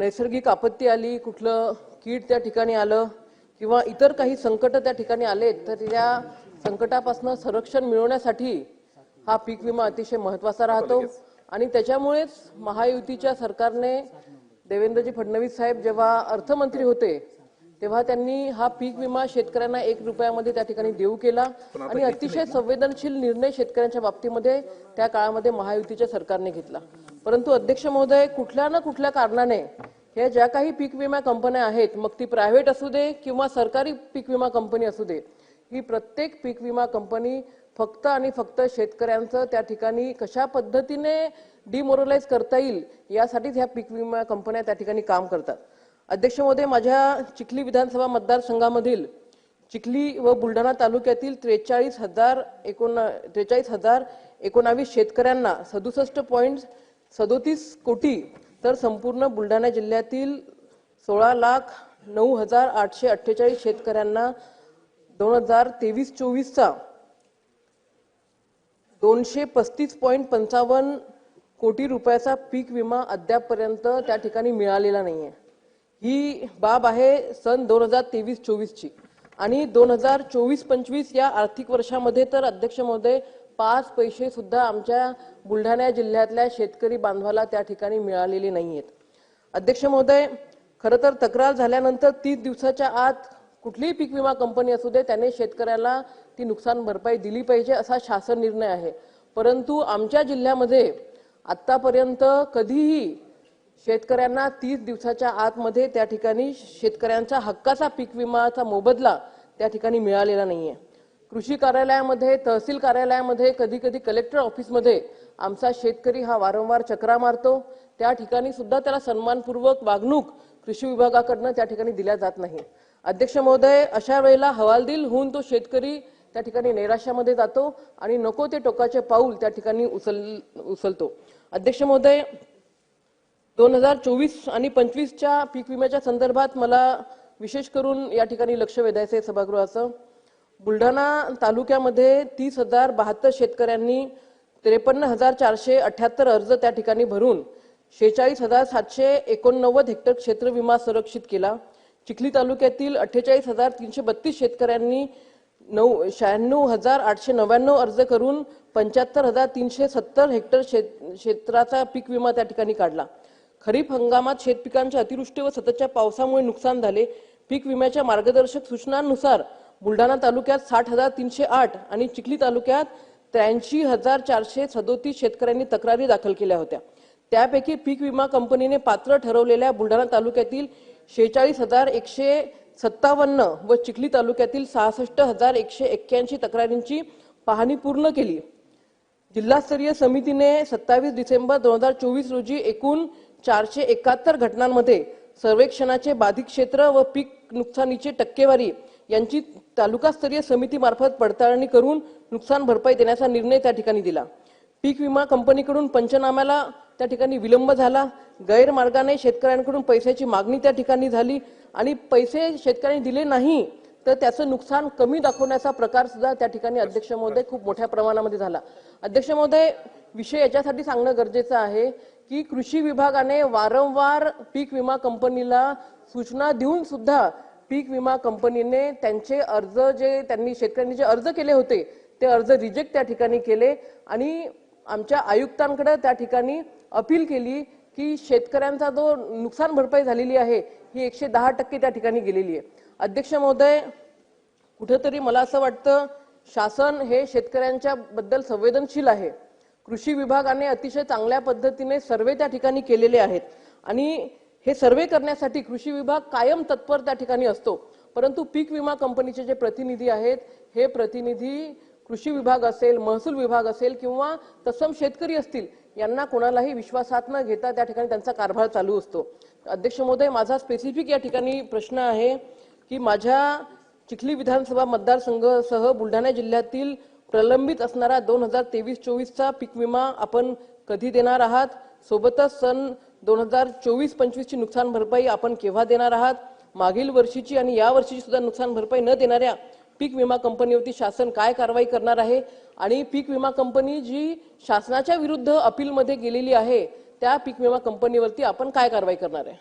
नैसर्गिक आपत्ती आली कुठलं कीड त्या ठिकाणी आलं किंवा इतर काही संकट त्या ठिकाणी आले तर त्या संकटापासून संरक्षण मिळवण्यासाठी हा पीक विमा अतिशय महत्त्वाचा राहतो. आणि त्याच्यामुळेच महायुतीच्या सरकारने देवेंद्रजी फडणवीस साहेब जेव्हा अर्थमंत्री होते तेव्हा त्यांनी हा पीक विमा शेतकऱ्यांना एक रुपयामध्ये त्या ठिकाणी देऊ केला. आणि अतिशय संवेदनशील निर्णय शेतकऱ्यांच्या बाबतीमध्ये त्या काळामध्ये महायुतीच्या सरकारने घेतला. परंतु अध्यक्ष महोदय कुठल्या ना कुठल्या कारणाने ह्या ज्या काही पीक विमा कंपन्या आहेत मग ती प्रायव्हेट असू दे किंवा सरकारी पीक विमा कंपनी असू दे ही प्रत्येक पीक विमा कंपनी फक्त आणि फक्त शेतकऱ्यांचं त्या ठिकाणी कशा पद्धतीने डिमोरलाइज करता येईल यासाठीच ह्या पीक विमा कंपन्या त्या ठिकाणी काम करतात. अध्यक्ष महोदय माझ्या चिखली विधानसभा मतदारसंघामधील चिखली व बुलढाणा तालुक्यातील त्रेचाळीस हजार एकोणा त्रेचाळीस हजार एकोणावीस शेतकऱ्यांना सदुसष्ट पॉईंट सदोतीस कोटी तर संपूर्ण बुलढाणा जिल्ह्यातील सोळा लाख नऊ हजार आठशे अठ्ठेचाळीस शेतकऱ्यांना दोन हजार तेवीस चोवीसचा दोनशे पस्तीस पॉईंट पंचावन्न कोटी रुपयाचा पीक विमा अद्यापपर्यंत त्या ठिकाणी मिळालेला नाही आहे ही बाब आहे सन दोन हजार तेवीस चोवीसची. आणि दोन हजार चोवीस पंचवीस या आर्थिक वर्षामध्ये तर अध्यक्ष महोदय पाच पैसे सुद्धा आमच्या बुलढाणा जिल्ह्यातल्या शेतकरी बांधवाला त्या ठिकाणी मिळालेले नाही आहेत अध्यक्ष महोदय खरं तर तक्रार झाल्यानंतर तीस दिवसाच्या आत कुठलीही पीक विमा कंपनी असू दे त्याने शेतकऱ्याला ती नुकसान भरपाई दिली पाहिजे असा शासन निर्णय आहे. परंतु आमच्या जिल्ह्यामध्ये आत्तापर्यंत कधीही शेतकऱ्यांना तीस दिवसाच्या आतमध्ये त्या ठिकाणी शेतकऱ्यांचा हक्काचा पीक विमाचा मोबदला त्या ठिकाणी मिळालेला नाही आहे कृषी कार्यालयामध्ये तहसील कार्यालयामध्ये कधी कधी कलेक्टर ऑफिसमध्ये आमचा शेतकरी हा वारंवार चक्रा मारतो. त्या ठिकाणी सुद्धा त्याला सन्मानपूर्वक वागणूक कृषी विभागाकडनं त्या ठिकाणी दिल्या जात नाही. अध्यक्ष महोदय अशा वेळेला हवालदिल होऊन तो शेतकरी त्या ठिकाणी नैराश्यामध्ये जातो आणि नको ते टोकाचे पाऊल त्या ठिकाणी उचल उचलतो. अध्यक्ष महोदय दोन हजार चोवीस आणि पंचवीसच्या पीक विम्याच्या संदर्भात मला विशेष करून या ठिकाणी लक्ष वेधायचं आहे सभागृहाचं. बुलढाणा तालुक्यामध्ये तीस हजार बहात्तर शेतकऱ्यांनी त्रेपन्न हजार चारशे अठ्याहत्तर अर्ज त्या ठिकाणी भरून शेहेचाळीस हजार सातशे एकोणनव्वद हेक्टर क्षेत्र विमा संरक्षित केला. चिखली तालुक्यातील अठ्ठेचाळीस हजार तीनशे बत्तीस शेतकऱ्यांनी नऊ शहाण्णव हजार आठशे नव्याण्णव अर्ज करून पंच्याहत्तर हजार तीनशे सत्तर हेक्टर शेत क्षेत्राचा पीक विमा त्या ठिकाणी काढला. खरीप हंगामात शेतपिकांच्या अतिवृष्टी व सततच्या पावसामुळे नुकसान झाले. पीक विम्याच्या मार्गदर्शक सूचनांनुसार बुलढाणा तालुक्यात साठ हजार तीनशे आठ आणि चिखली तालुक्यात त्र्याऐंशी हजार चारशे सदोतीस शेतकऱ्यांनी तक्रारी दाखल केल्या होत्या. त्यापैकी पीक विमा कंपनीने पात्र ठरवलेल्या बुलढाणा तालुक्यातील शेहेचाळीस हजार एकशे सत्तावन्न व चिखली तालुक्यातील सहासष्ट हजार एकशे एक्क्याऐंशी तक्रारींची पाहणी पूर्ण केली. जिल्हास्तरीय समितीने सत्तावीस डिसेंबर दोन हजार चोवीस रोजी एकूण चारशे एकाहत्तर घटनांमध्ये सर्वेक्षणाचे बाधित क्षेत्र व पीक नुकसानीची टक्केवारी यांची तालुकास्तरीय समितीमार्फत पडताळणी करून नुकसान भरपाई देण्याचा निर्णय त्या ठिकाणी दिला. पीक विमा कंपनीकडून पंचनाम्याला त्या ठिकाणी विलंब झाला. गैरमार्गाने शेतकऱ्यांकडून पैशाची मागणी त्या ठिकाणी झाली आणि पैसे शेतकऱ्यांनी दिले नाही तर त्याचं नुकसान कमी दाखवण्याचा प्रकार सुद्धा त्या ठिकाणी अध्यक्ष महोदय खूप मोठ्या प्रमाणामध्ये झाला. अध्यक्ष महोदय विषय याच्यासाठी सांगणं गरजेचं आहे की कृषी विभागाने वारंवार पीक विमा कंपनीला सूचना देऊन सुद्धा पीक विमा कंपनीने त्यांचे अर्ज जे त्यांनी शेतकऱ्यांनी जे अर्ज केले होते ते अर्ज रिजेक्ट त्या ठिकाणी केले आणि आमच्या आयुक्तांकडे त्या ठिकाणी अपील केली की शेतकऱ्यांचा जो नुकसान भरपाई झालेली आहे ही एकशे दहा टक्के त्या ठिकाणी गेलेली आहे. अध्यक्ष महोदय कुठेतरी मला असं वाटतं शासन हे शेतकऱ्यांच्या बद्दल संवेदनशील आहे. कृषी विभागाने अतिशय चांगल्या पद्धतीने सर्वे त्या ठिकाणी केलेले आहेत. आणि हे सर्वे करण्यासाठी कृषी विभाग कायम तत्पर त्या ठिकाणी असतो. परंतु पीक विमा कंपनीचे जे प्रतिनिधी आहेत हे प्रतिनिधी कृषी विभाग असेल महसूल विभाग असेल किंवा तत्सम शेतकरी असतील यांना कोणालाही विश्वासात न घेता त्या ठिकाणी त्यांचा कारभार चालू असतो. अध्यक्ष महोदय माझा स्पेसिफिक या ठिकाणी प्रश्न आहे की माझ्या चिखली विधानसभा मतदारसंघासह बुलढाणा जिल्ह्यातील प्रलंबित असणारा दोन हजार तेवीस चोवीसचा पीक विमा आपण कधी देणार आहात? सोबतच सन दोन हजार चोवीस पंचवीसची नुकसान भरपाई आपण केव्हा देणार आहात? मागील वर्षीची आणि या वर्षीची सुद्धा नुकसान भरपाई न देणाऱ्या पीक विमा कंपनीवरती शासन काय कारवाई करणार आहे? आणि पीक विमा कंपनी जी शासनाच्या विरुद्ध अपीलमध्ये गेलेली आहे त्या पीक विमा कंपनीवरती आपण काय कारवाई करणार आहे?